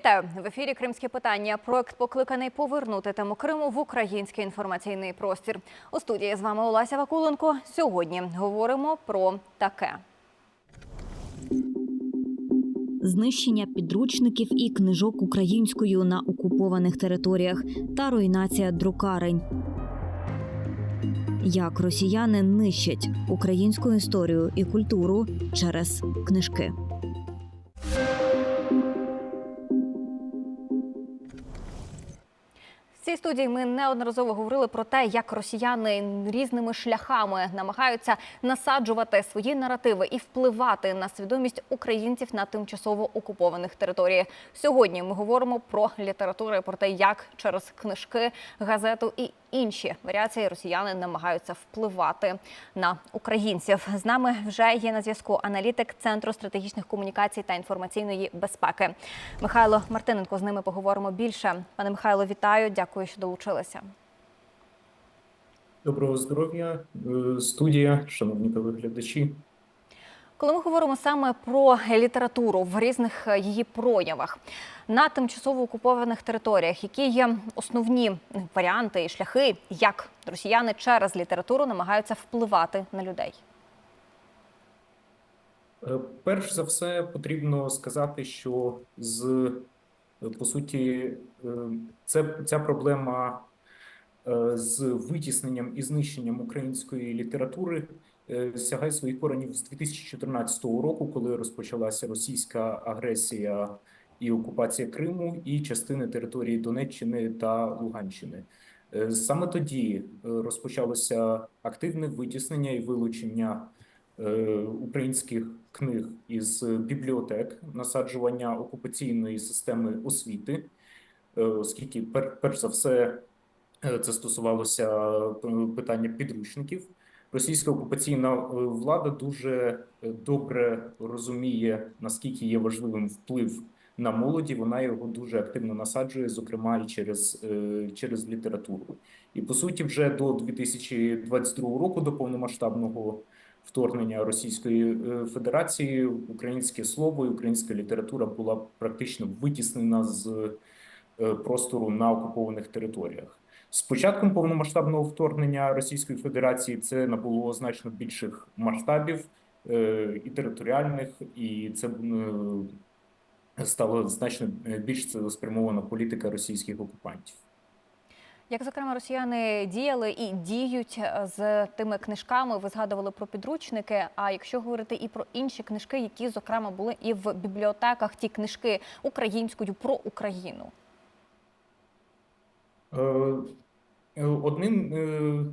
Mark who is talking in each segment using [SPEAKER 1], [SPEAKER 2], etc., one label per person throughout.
[SPEAKER 1] Вітаю в ефірі Кримські питання. Проект покликаний повернути тему Криму в український інформаційний простір. У студії з вами Олеся Вакуленко. Сьогодні говоримо про таке.
[SPEAKER 2] знищення підручників і книжок українською на окупованих територіях та руйнація друкарень. Як росіяни нищать українську історію і культуру через книжки.
[SPEAKER 1] В цій студії ми неодноразово говорили про те, як росіяни різними шляхами намагаються насаджувати свої наративи і впливати на свідомість українців на тимчасово окупованих територіях. Сьогодні ми говоримо про літературу, про те, як через книжки, газету і інші варіації росіяни намагаються впливати на українців. З нами вже є на зв'язку аналітик Центру стратегічних комунікацій та інформаційної безпеки. Михайло Мартиненко. З ними поговоримо більше. Пане Михайло, вітаю. Дякую, що долучилися.
[SPEAKER 3] Доброго здоров'я, е, студія, шановні телеглядачі.
[SPEAKER 1] Коли ми говоримо саме про літературу в різних е, її проявах на тимчасово окупованих територіях, які є основні варіанти і шляхи, як росіяни через літературу намагаються впливати на людей.
[SPEAKER 3] Е, Перш за все, потрібно сказати, що з е, по суті, це ця проблема з витісненням і знищенням української літератури сягає своїх коренів з 2014 року, коли розпочалася російська агресія і окупація Криму і частини території Донеччини та Луганщини. Е, Саме тоді е, розпочалося активне витіснення і вилучення е, українських книг із бібліотек, насаджування окупаційної системи освіти, е, оскільки пер, перш за все е, це стосувалося е, питання підручників. Російська окупаційна е, влада дуже е, добре розуміє, наскільки є важливим вплив на молоді. Вона його дуже активно насаджує, зокрема і через, е, через літературу. І по суті, вже до 2022 року, до повномасштабного вторгнення Російської Федерації, українське слово і українська література була практично витіснена з простору на окупованих територіях. З початком повномасштабного вторгнення Російської Федерації це набуло значно більших масштабів е, і територіальних, і це е, стало значно е, більш цілеспрямована політика російських окупантів.
[SPEAKER 1] Як зокрема росіяни діяли і діють з тими книжками, ви згадували про підручники. А якщо говорити і про інші книжки, які зокрема були і в бібліотеках, ті книжки українською про Україну.
[SPEAKER 3] Е, е, Одним е,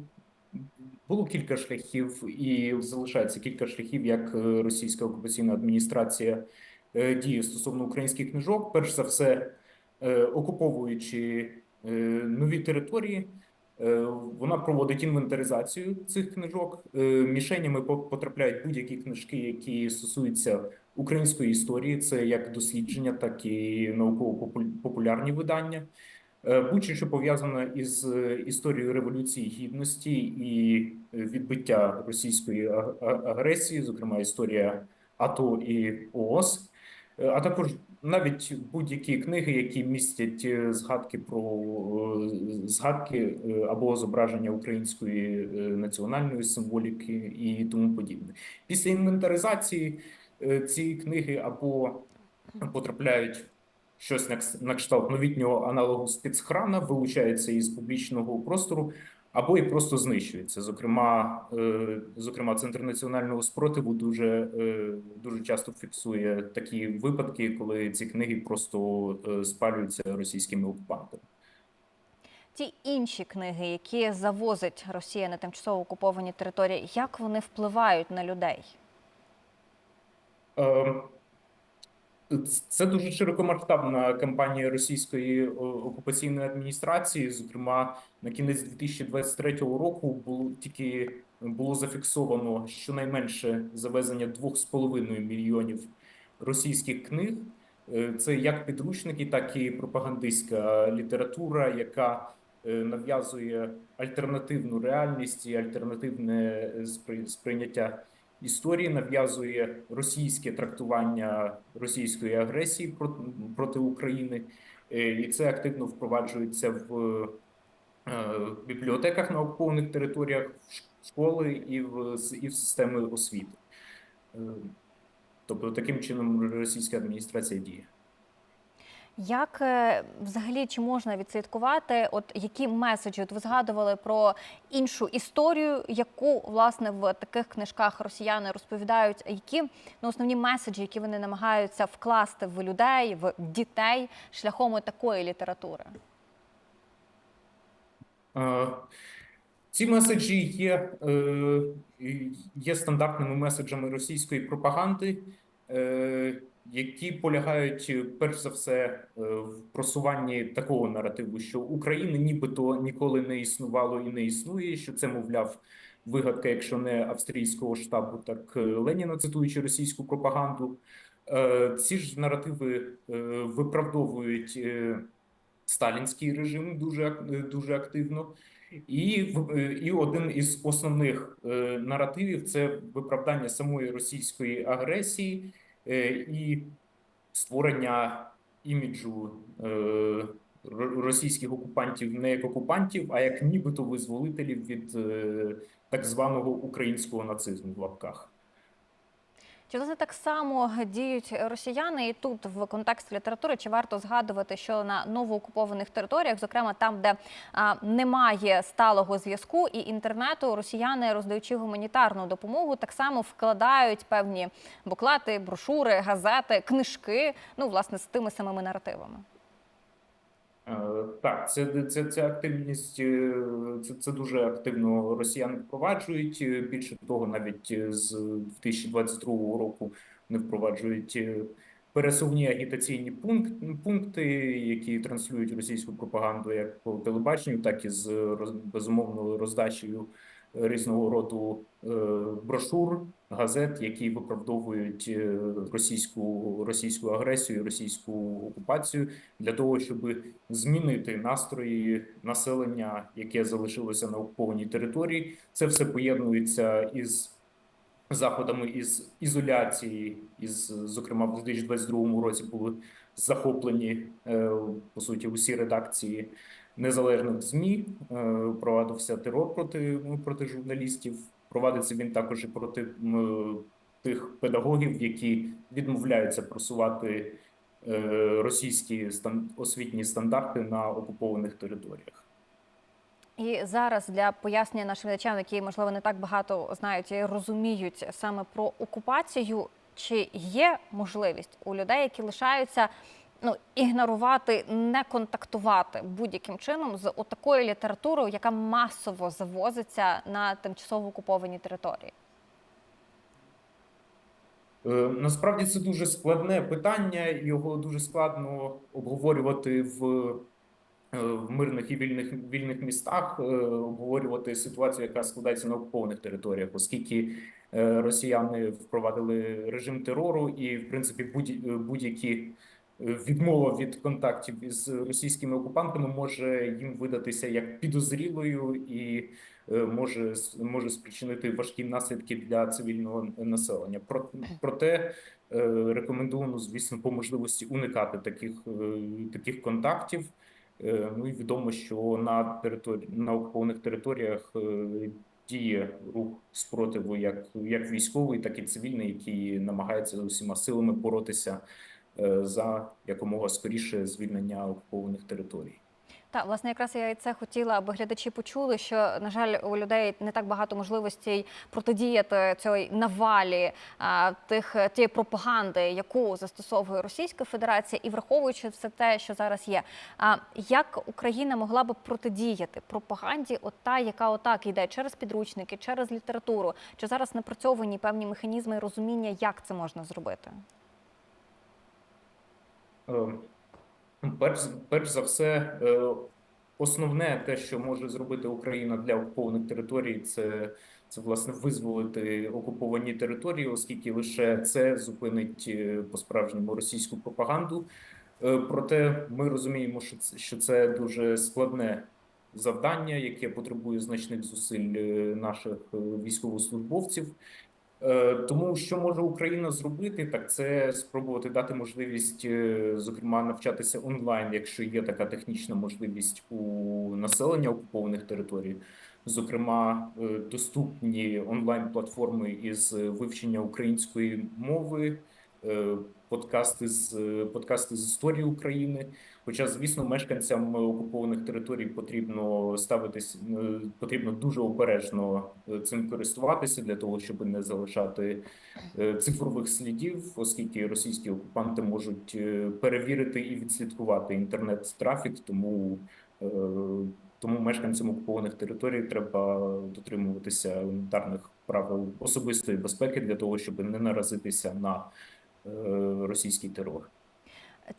[SPEAKER 3] було кілька шляхів, і залишається кілька шляхів, як російська окупаційна адміністрація діє стосовно українських книжок. Перш за все, окуповуючи нові території, вона проводить інвентаризацію цих книжок. Мішенями потрапляють будь-які книжки, які стосуються української історії. Це як дослідження, так і науково-популярні видання. Е, Будь-що що пов'язане із е, історією революції гідності і е, відбиття російської агресії, зокрема історія АТО і ООС, а також навіть будь-які книги, які містять згадки про згадки або зображення української національної символіки і тому подібне. Після інвентаризації ці книги або потрапляють щось на кшталт новітнього аналогу спецхрана, вилучається із публічного простору, або і просто знищується. Зокрема, е, зокрема, центр національного спротиву дуже, е, дуже часто фіксує такі випадки, коли ці книги просто е, спалюються російськими окупантами.
[SPEAKER 1] Ті інші книги, які завозить Росія на тимчасово окуповані території, як вони впливають на людей?
[SPEAKER 3] Е, Це дуже широкомасштабна кампанія російської окупаційної адміністрації. Зокрема, на кінець 2023 року було тільки було зафіксовано щонайменше завезення 2,5 мільйонів російських книг. Е, Це як підручники, так і пропагандистська література, яка е, нав'язує альтернативну реальність і альтернативне е, сприйняття історії, нав'язує російське трактування російської агресії проти, України, Е, і це активно впроваджується в е, бібліотеках на окупованих територіях, школи і в і в системи освіти. Е, Тобто таким чином російська адміністрація діє.
[SPEAKER 1] Як е, взагалі чи можна відслідкувати, от які меседжі от ви згадували про іншу історію, яку власне в таких книжках росіяни розповідають, які ну, основні меседжі, які вони намагаються вкласти в людей, в дітей шляхом такої літератури?
[SPEAKER 3] Е, Ці меседжі є, е, є стандартними меседжами російської пропаганди, які полягають е, перш за все е, в просуванні такого наративу, що України нібито ніколи не існувало і не існує, що це, мовляв, вигадка, якщо не австрійського штабу, так е, Леніна, цитуючи російську пропаганду. Ці ж наративи виправдовують сталінський режим дуже дуже активно. І, і один із основних наративів це виправдання самої російської агресії і створення іміджу е, ро- російських окупантів не як окупантів, а як нібито визволителів від е, так званого українського нацизму в лапках.
[SPEAKER 1] Чи власне так само діють росіяни і тут в контексті літератури? Чи варто згадувати, що на новоокупованих територіях, зокрема там, де а, немає сталого зв'язку і інтернету, росіяни, роздаючи гуманітарну допомогу, так само вкладають певні буклати, брошури, газети, книжки, ну власне з тими самими наративами?
[SPEAKER 3] Е, Так, це, це, це активність, е, це, це дуже активно росіяни впроваджують. Е, Більше того, навіть з 2022 року вони впроваджують пересувні агітаційні пункт, пункти, які транслюють російську пропаганду як по телебаченню, так і з безумовною роздачею різного роду е, брошур, газет, які виправдовують е, російську російську агресію, російську окупацію для того, щоб змінити настрої населення, яке залишилося на окупованій території. Це все поєднується із заходами із ізоляції, із зокрема в 2022 році були захоплені е, по суті усі редакції незалежних змі. Е, Провадився терор проти проти журналістів. Провадиться він також і проти тих педагогів, які відмовляються просувати е, російські освітні стандарти на окупованих територіях.
[SPEAKER 1] І зараз для пояснення нашим глядачам, які можливо не так багато знають і розуміють саме про окупацію, чи є можливість у людей, які лишаються ну ігнорувати, не контактувати будь-яким чином з отакою літературою, яка масово завозиться на тимчасово окуповані території?
[SPEAKER 3] Е, Насправді це дуже складне питання, його дуже складно обговорювати в, е, в мирних і вільних вільних містах, е, обговорювати ситуацію, яка складається на окупованих територіях, оскільки росіяни впровадили режим терору, і в принципі будь- будь-які е, відмова від контактів із російськими окупантами може їм видатися як підозрілою і е, може може спричинити важкі наслідки для цивільного населення. Про- Проте е, рекомендовано, звісно, по можливості уникати таких е, таких контактів. Ну і відомо, що на території на окупованих територіях діє рух спротиву, як як військовий, так і цивільний, який намагається усіма силами боротися за якомога скоріше звільнення окупованих територій.
[SPEAKER 1] Так, власне, якраз я і це хотіла, аби глядачі почули, що на жаль, у людей не так багато можливостей протидіяти цій навалі тих тієї пропаганди, яку застосовує Російська Федерація, і враховуючи все те, що зараз є. А як Україна могла би протидіяти пропаганді, от та, яка отак йде через підручники, через літературу? Чи зараз напрацьовані певні механізми розуміння, як це можна зробити?
[SPEAKER 3] Е, Перш, перш за все, е, основне те, що може зробити Україна для окупованих територій, це, це власне визволити окуповані території, оскільки лише це зупинить е, по-справжньому російську пропаганду. Проте ми розуміємо, що це, що це дуже складне завдання, яке потребує значних зусиль наших військовослужбовців. Е, Тому що може Україна зробити, так це спробувати дати можливість, е, зокрема, навчатися онлайн, якщо є така технічна можливість у населення окупованих територій. Зокрема, е, доступні онлайн-платформи із вивчення української мови, подкасти з подкасти з історії України. Хоча, звісно, мешканцям окупованих територій потрібно ставитись, е, потрібно дуже обережно е, цим користуватися для того, щоб не залишати е, цифрових слідів, оскільки російські окупанти можуть е, перевірити і відслідкувати інтернет-трафік, тому е, тому мешканцям окупованих територій треба дотримуватися елементарних правил особистої безпеки для того, щоб не наразитися на е, російський терор.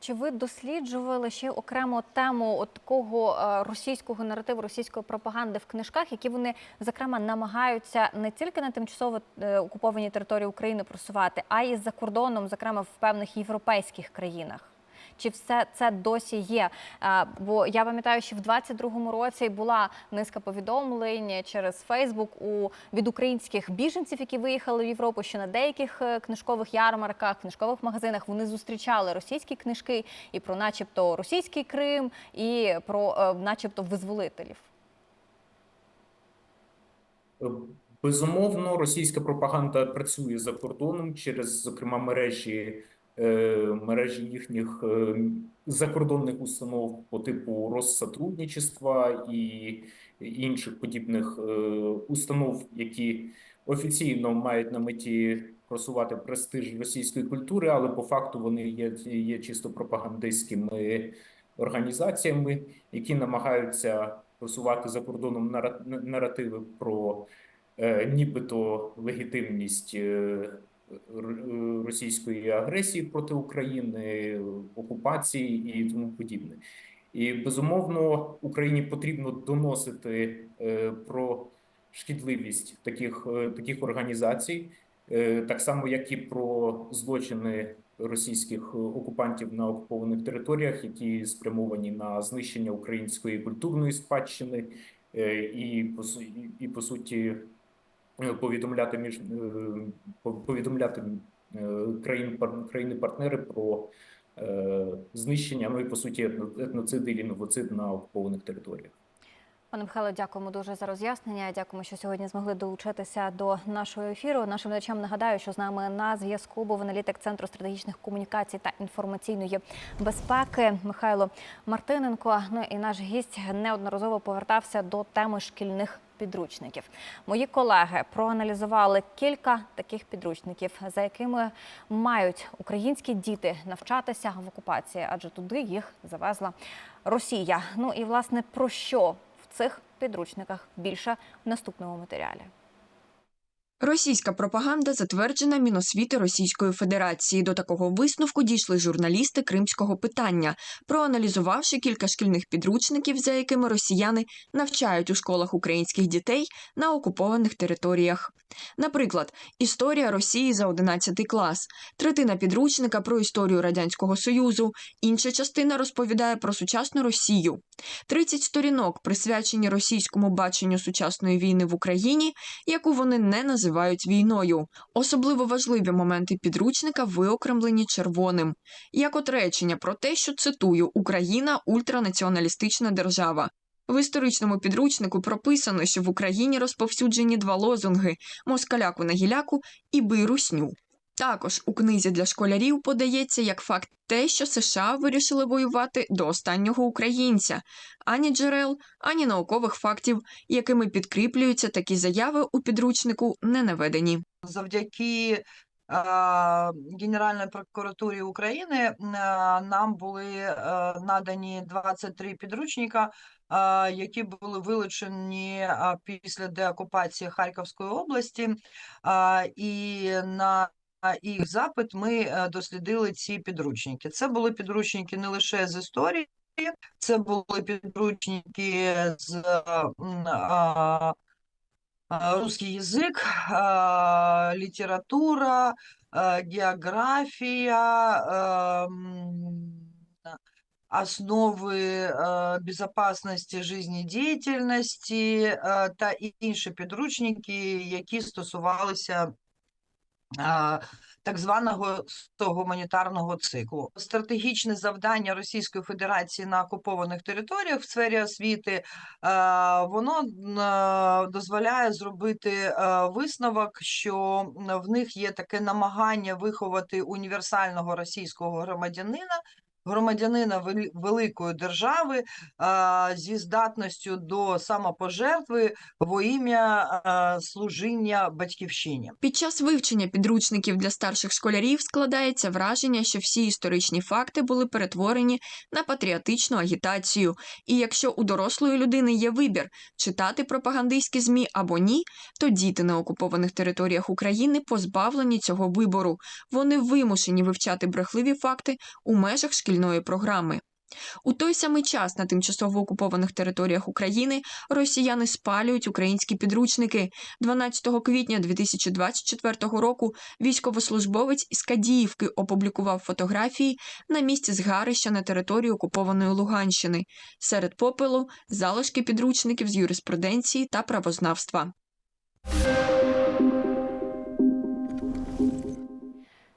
[SPEAKER 1] Чи ви досліджували ще окремо тему от такого е, російського наративу, російської пропаганди в книжках, які вони зокрема намагаються не тільки на тимчасово е, окупованій території України просувати, а й за кордоном, зокрема в певних європейських країнах? Чи все це досі є? Е, Бо я пам'ятаю, що в 22-му році була низка повідомлень через Фейсбук у від українських біженців, які виїхали в Європу, що на деяких е, книжкових ярмарках, книжкових магазинах вони зустрічали російські книжки і про, начебто, російський Крим, і про, е, начебто, визволителів.
[SPEAKER 3] Безумовно, російська пропаганда працює за кордоном через, зокрема, мережі мережі їхніх е, закордонних установ по типу Россотрудничества і інших подібних е, установ, які офіційно мають на меті просувати престиж російської культури, але по факту вони є, є чисто пропагандистськими організаціями, які намагаються просувати за кордоном наративи про е, нібито легітимність е, е, російської агресії проти України, окупації і тому подібне. І безумовно Україні потрібно доносити е, про шкідливість таких, е, таких організацій, е, так само як і про злочини російських окупантів на окупованих територіях, які спрямовані на знищення української культурної спадщини, і і- і по суті повідомляти між е, по- повідомляти е, країн пар- країни-партнери про е, знищення, ну і по суті етно- етноцид і новоцид на окупованих територіях.
[SPEAKER 1] Пане Михайло, дякуємо дуже за роз'яснення. Дякуємо, що сьогодні змогли долучитися до нашого ефіру. Нашим глядачам нагадаю, що з нами на зв'язку був аналітик Центру стратегічних комунікацій та інформаційної безпеки Михайло Мартиненко. Ну і наш гість неодноразово повертався до теми шкільних підручників. Мої колеги проаналізували кілька таких підручників, за якими мають українські діти навчатися в окупації, адже туди їх завезла Росія. Ну і власне про що в цих підручниках більше в наступному матеріалі.
[SPEAKER 4] Російська пропаганда затверджена Міносвіти Російської Федерації. До такого висновку дійшли журналісти кримського питання, проаналізувавши кілька шкільних підручників, за якими росіяни навчають у школах українських дітей на окупованих територіях. Наприклад, історія Росії за 11 клас, третина підручника про історію радянського союзу, інша частина розповідає про сучасну Росію. 30 сторінок присвячені російському баченню сучасної війни в Україні, яку вони не називають війною. Особливо важливі моменти підручника виокремлені червоним, як от речення про те, що цитую Україна ультранаціоналістична держава. В історичному підручнику прописано, що в Україні розповсюджені два лозунги москаляку на гіляку і бий русню. Також у книзі для школярів подається як факт те, що США вирішили воювати до останнього українця, ані джерел, ані наукових фактів, якими підкріплюються такі заяви у підручнику, не наведені.
[SPEAKER 5] завдяки Генеральній прокуратурі України нам були е, надані 23 підручника, які були вилучені після деокупації Харківської області, і на їх запит ми е, дослідили ці підручники. Це були підручники не лише з історії, це були підручники з а, русский язык, а, литература, а, ам, основи а, безопасности жизнедіяльності а, та інші підручники, які стосувалися так званого гуманітарного циклу. Стратегічне завдання Російської Федерації на окупованих територіях в сфері освіти воно дозволяє зробити висновок, що в них є таке намагання виховати універсального російського громадянина. Громадянина великої держави зі здатністю до самопожертви во ім'я служіння батьківщині.
[SPEAKER 4] Під час вивчення підручників для старших школярів складається враження, що всі історичні факти були перетворені на патріотичну агітацію. І якщо у дорослої людини є вибір читати пропагандистські змі або ні, то діти на окупованих територіях України позбавлені цього вибору. Вони вимушені вивчати брехливі факти у межах шкільної програми. У той самий час на тимчасово окупованих територіях України росіяни спалюють українські підручники. 12 квітня 2024 року військовослужбовець із Кадіївки опублікував фотографії на місці згарища на території окупованої Луганщини. Серед попелу залишки підручників з юриспруденції та правознавства.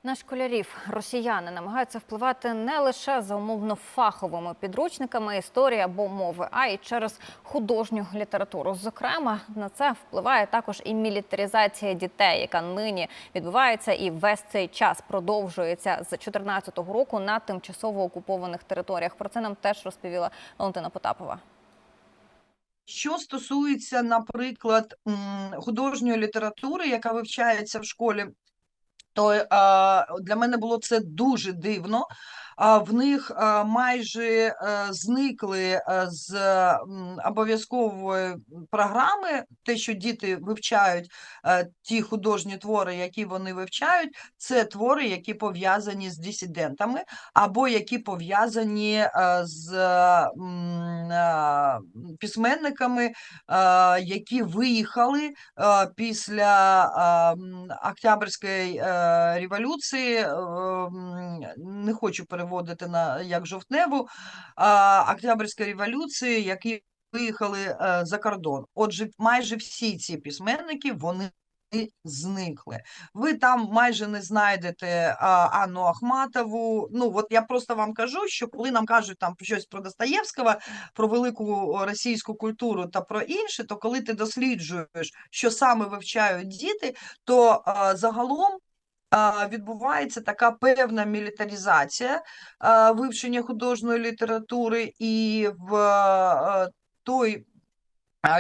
[SPEAKER 1] На школярів росіяни намагаються впливати не лише за умовно фаховими підручниками історії або мови, а й через художню літературу. Зокрема, на це впливає також і мілітаризація дітей, яка нині відбувається і весь цей час продовжується з 2014 року на тимчасово окупованих територіях. Про це нам теж розповіла Валентина Потапова.
[SPEAKER 5] Що стосується, наприклад, художньої літератури, яка вивчається в школі, то для мене було це дуже дивно. В них майже зникли з обов'язкової програми те, що діти вивчають, ті художні твори, які вони вивчають, це твори, які пов'язані з дисидентами, або які пов'язані з письменниками, які виїхали після Октябрьської революції. Не хочу переводити на як жовтневу, а Октябрьської революції, які виїхали е, за кордон. Отже, майже всі ці письменники вони зникли. Ви там майже не знайдете а, Анну Ахматову. Ну, от я просто вам кажу, що коли нам кажуть там щось про Достоєвського, про велику російську культуру та про інше, то коли ти досліджуєш, що саме вивчають діти, то а, загалом. Відбувається така певна мілітаризація вивчення художньої літератури, і в той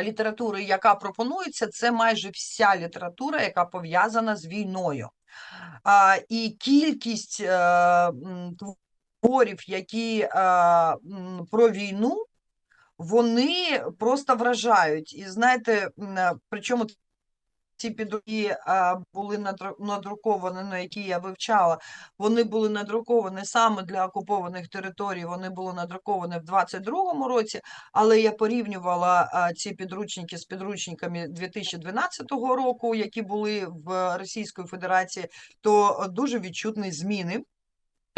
[SPEAKER 5] літератури, яка пропонується, це майже вся література, яка пов'язана з війною. І кількість е, творів, які про війну, вони просто вражають. І знаєте, причому ці підруки були надр- надруковані, ну, які я вивчала, вони були надруковані саме для окупованих територій, вони були надруковані в 22-му році, але я порівнювала ці підручники з підручниками 2012 року, які були в Російської Федерації, то дуже відчутні зміни.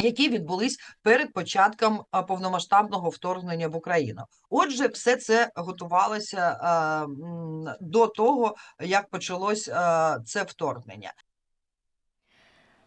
[SPEAKER 5] Які відбулись перед початком повномасштабного вторгнення в Україну. Отже, все це готувалося до того, як почалось це вторгнення.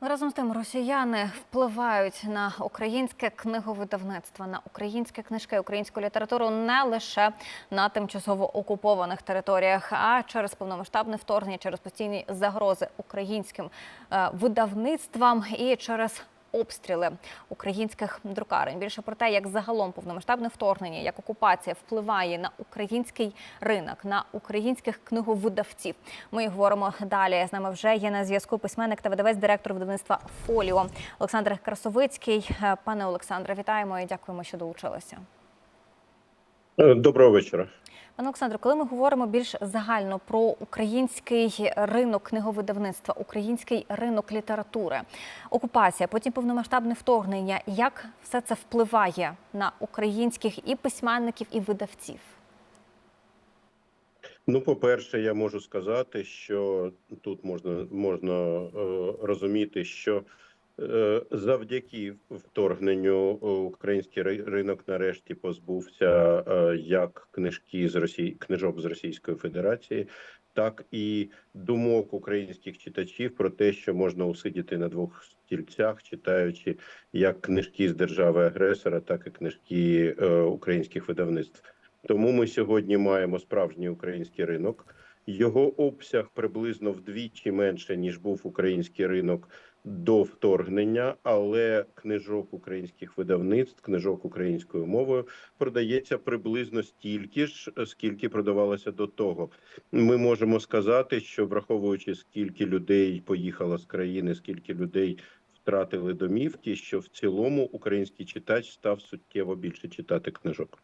[SPEAKER 1] Разом з тим, росіяни впливають на українське книговидавництво, на українські книжки, українську літературу не лише на тимчасово окупованих територіях, а через повномасштабне вторгнення, через постійні загрози українським е, видавництвам і через обстріли українських друкарень. Більше про те, як загалом повномасштабне вторгнення, як окупація впливає на український ринок, на українських книговидавців. Ми говоримо далі. З нами вже є на зв'язку письменник та видавець, директор видавництва Фоліо Олександр Красовицький. Пане Олександре, вітаємо і дякуємо, що долучилися.
[SPEAKER 6] Е, Доброго вечора.
[SPEAKER 1] Пане Олександре, коли ми говоримо більш загально про український ринок книговидавництва, український ринок літератури, окупація, потім повномасштабне вторгнення, як все це впливає на українських і письменників, і видавців?
[SPEAKER 6] Ну, по-перше, я можу сказати, що тут можна, можна е, розуміти, що завдяки вторгненню е, український ринок нарешті позбувся е, як книжки з Росії, книжок з Російської Федерації, так і думок українських читачів про те, що можна усидіти на двох стільцях, читаючи як книжки з держави агресора, так і книжки е, українських видавництв. Тому ми сьогодні маємо справжній український ринок. Його обсяг приблизно вдвічі менше ніж був український ринок до вторгнення, але книжок українських видавництв, книжок українською мовою продається приблизно стільки ж, скільки продавалося до того. Ми можемо сказати, що враховуючи скільки людей поїхало з країни, скільки людей втратили домівки, що в цілому український читач став суттєво більше читати книжок.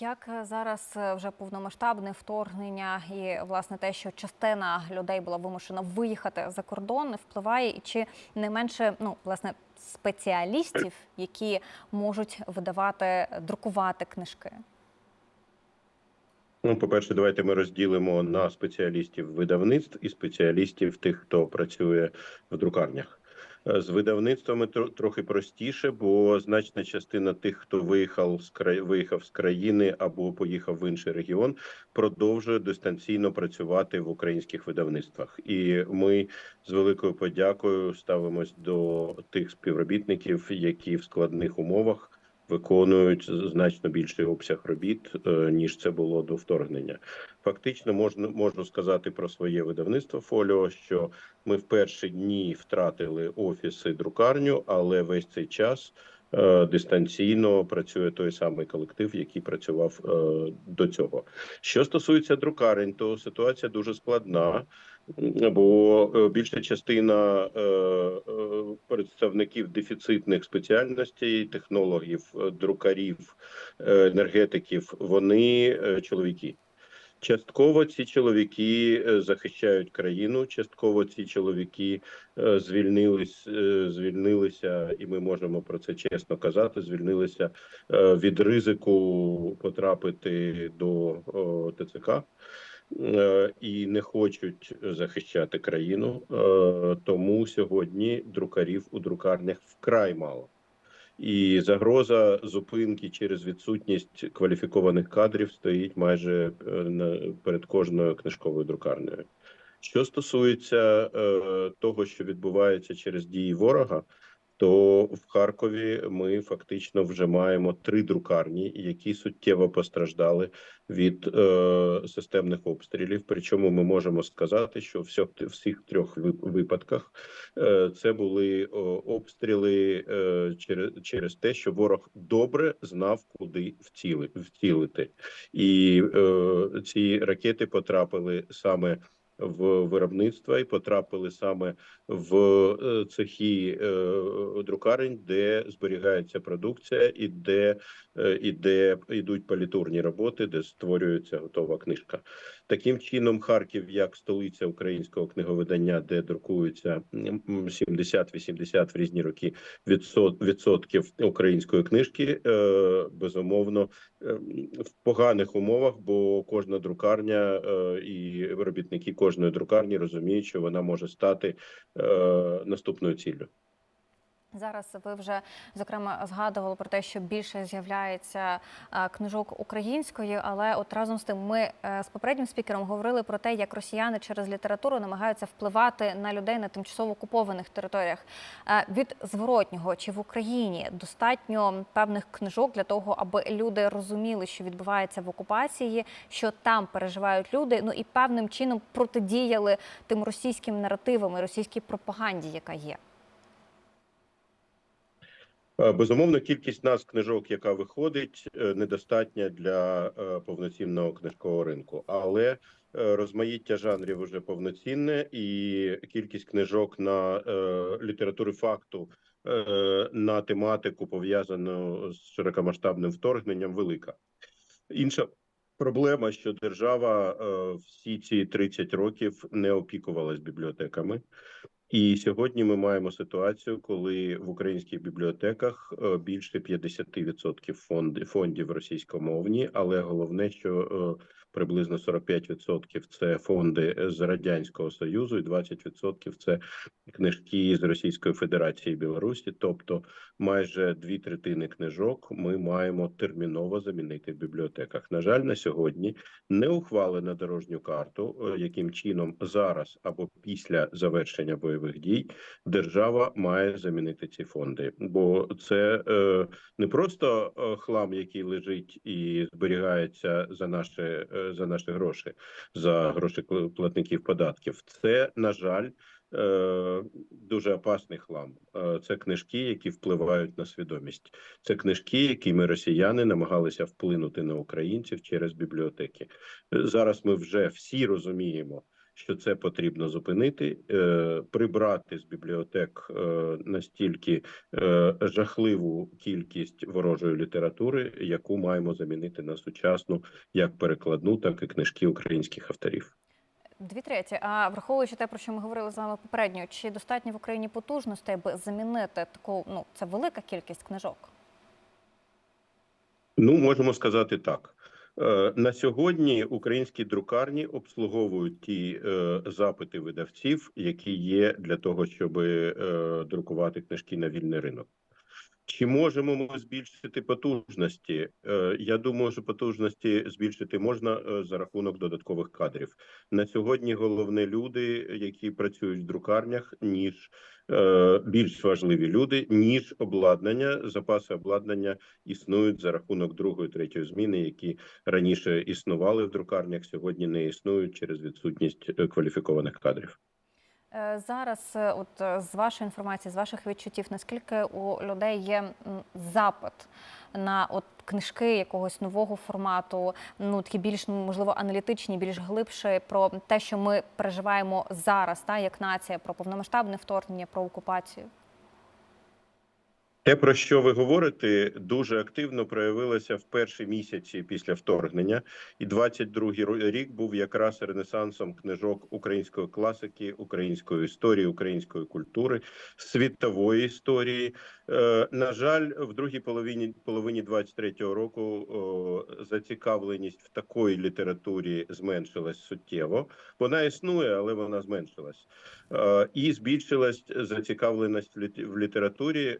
[SPEAKER 1] Як е, зараз е, вже повномасштабне вторгнення і власне те, що частина людей була вимушена виїхати за кордон, впливає і чи не менше ну власне спеціалістів, які можуть видавати друкувати книжки?
[SPEAKER 6] Ну, по-перше, давайте ми розділимо на спеціалістів видавництв і спеціалістів тих, хто працює в друкарнях. Е, З видавництвами трохи простіше, бо значна частина тих, хто виїхав з край... виїхав з країни або поїхав в інший регіон, продовжує дистанційно працювати в українських видавництвах. І ми з великою подякою ставимось до тих співробітників, які в складних умовах виконують значно більший обсяг робіт е, ніж це було до вторгнення. Фактично, можна можу сказати про своє видавництво Фоліо, що ми в перші дні втратили офіси друкарню, але весь цей час е, дистанційно працює той самий колектив, який працював е, до цього. Що стосується друкарень, то ситуація дуже складна. Бо е, більша частина е, е, представників дефіцитних спеціальностей, технологів, друкарів, енергетиків, вони чоловіки. Частково ці чоловіки захищають країну. Частково ці чоловіки звільнились, звільнилися, і ми можемо про це чесно казати. Звільнилися від ризику потрапити до ТЦК. Е, І не хочуть захищати країну, Е, тому сьогодні друкарів у друкарнях вкрай мало. І загроза зупинки через відсутність кваліфікованих кадрів стоїть майже е, перед кожною книжковою друкарнею. Що стосується того, що відбувається через дії ворога, то в Харкові ми фактично вже маємо три друкарні, які суттєво постраждали від е, системних обстрілів. Причому ми можемо сказати, що в всіх трьох випадках Е, Це були обстріли е, через, через те, що ворог добре знав, куди вціли, вцілити, і е, ці ракети потрапили саме в виробництво і потрапили саме в е, цехи е, друкарень, де зберігається продукція, і де е, і де йдуть палітурні роботи, де створюється готова книжка. Таким чином, Харків, як столиця українського книговидання, де друкується м, м, 70-80 в різні роки відсот- відсотків української книжки, е, безумовно е, в поганих умовах, бо кожна друкарня е, і робітники кожної друкарні розуміють, що вона може стати наступною ціллю.
[SPEAKER 1] Зараз ви вже зокрема згадували про те, що більше з'являється е, книжок української, але от разом з тим ми е, з попереднім спікером говорили про те, як росіяни через літературу намагаються впливати на людей на тимчасово окупованих територіях. Е, Від зворотнього чи в Україні достатньо певних книжок для того, аби люди розуміли, що відбувається в окупації, що там переживають люди, ну і певним чином протидіяли тим російським наративам і російській пропаганді, яка є.
[SPEAKER 6] Е, Безумовно, кількість нас книжок, яка виходить, е, недостатня для е, повноцінного книжкового ринку, але розмаїття жанрів вже повноцінне, і кількість книжок на літератури факту на тематику пов'язану з широкомасштабним вторгненням велика. Інша проблема, що держава всі ці 30 років не опікувалась бібліотеками. І сьогодні ми маємо ситуацію, коли в українських бібліотеках е, більше 50% фонди фондів російськомовні, але головне, що е, приблизно 45% це фонди з радянського союзу, і 20% це книжки з Російської Федерації і Білорусі. Тобто, майже дві третини книжок ми маємо терміново замінити в бібліотеках. На жаль, на сьогодні не ухвалена дорожню карту, е, яким чином зараз або після завершення бойових дій держава має замінити ці фонди, бо це е, не просто е, хлам, який лежить і зберігається за наші е, за наші гроші, за гроші платників податків. Це на жаль. е, Дуже опасний хлам. Е, Це книжки, які впливають на свідомість. Це книжки, якими росіяни намагалися вплинути на українців через бібліотеки. Е, Зараз ми вже всі розуміємо, що це потрібно зупинити, е, прибрати з бібліотек е, настільки е, жахливу кількість ворожої літератури, яку маємо замінити на сучасну, як перекладну, так і книжки українських авторів.
[SPEAKER 1] Дві треті. А враховуючи те, про що ми говорили з вами попередньо, чи достатньо в Україні потужностей, аби замінити таку, ну це велика кількість книжок?
[SPEAKER 6] Ну, можемо сказати так. Е, На сьогодні українські друкарні обслуговують ті е, запити видавців, які є для того, щоб е, друкувати книжки на вільний ринок. Чи можемо ми збільшити потужності? Е, Я думаю, що потужності збільшити можна е, за рахунок додаткових кадрів. На сьогодні головне люди, які працюють в друкарнях, ніж е, більш важливі люди, ніж обладнання. Запаси обладнання існують за рахунок другої, третьої зміни, які раніше існували в друкарнях, сьогодні не існують через відсутність кваліфікованих кадрів.
[SPEAKER 1] Е, Зараз, е, от е, з вашої інформації, з ваших відчуттів, наскільки у людей є запит на от книжки якогось нового формату, ну такі більш ну, можливо аналітичні, більш глибше про те, що ми переживаємо зараз, та як нація, про повномасштабне вторгнення, про окупацію.
[SPEAKER 6] Те, про що ви говорите, дуже активно проявилося в перші місяці після вторгнення, і 22-й рік був якраз ренесансом книжок української класики, української історії, української культури, світової історії. Е, на жаль, в другій половині половині 23-го року зацікавленість в такої літературі зменшилась суттєво. Вона існує, але вона зменшилась. Е, І збільшилась зацікавленість в літ- в літературі,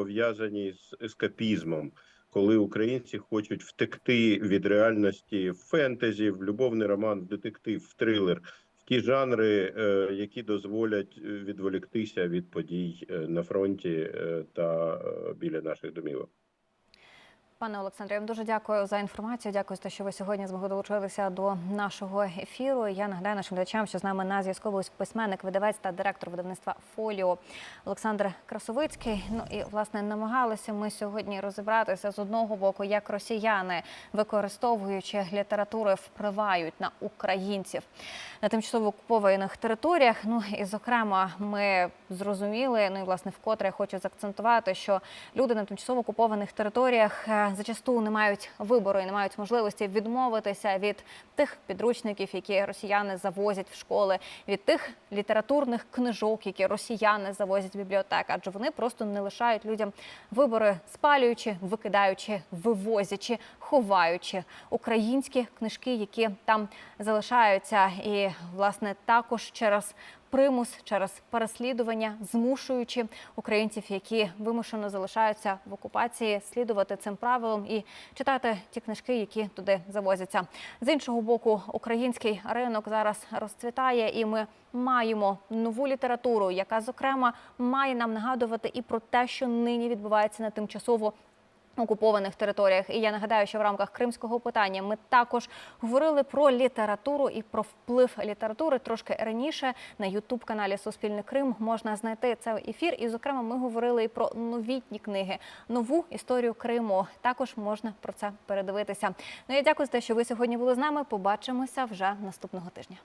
[SPEAKER 6] пов'язаній з ескапізмом, коли українці хочуть втекти від реальності в фентезі, в любовний роман, в детектив, в трилер, в ті жанри, е, які дозволять е, відволіктися від подій е, на фронті та біля наших домівок.
[SPEAKER 1] Пане Олександре, я вам дуже дякую за інформацію. Дякую за те, що ви сьогодні змогли долучитися до нашого ефіру. Я нагадаю нашим глядачам, що з нами на зв'язку був письменник, видавець та директор видавництва Фоліо Олександр Красовицький. Ну і власне намагалися ми сьогодні розібратися з одного боку, як росіяни, використовуючи літератури, впливають на українців на тимчасово окупованих територіях. Ну і зокрема, ми зрозуміли, ну і власне вкотре я хочу заакцентувати, що люди на тимчасово окупованих територіях е, зачасту не мають вибору і не мають можливості відмовитися від тих підручників, які росіяни завозять в школи, від тих літературних книжок, які росіяни завозять в бібліотек, адже вони просто не лишають людям вибори, спалюючи, викидаючи, вивозячи, ховаючи українські книжки, які там залишаються, і власне також через примус, через переслідування, змушуючи українців, які вимушено залишаються в окупації, слідувати цим правилам і читати ті книжки, які туди завозяться. З іншого боку, український ринок зараз розцвітає, і ми маємо нову літературу, яка зокрема має нам нагадувати і про те, що нині відбувається на тимчасово окупованих територіях. І я нагадаю, що в рамках кримського питання ми також говорили про літературу і про вплив літератури трошки раніше на ютуб каналі Суспільний Крим можна знайти цей ефір. І, зокрема, ми говорили і про новітні книги, нову історію Криму. Також можна про це передивитися. Ну я дякую за те, що ви сьогодні були з нами. Побачимося вже наступного тижня.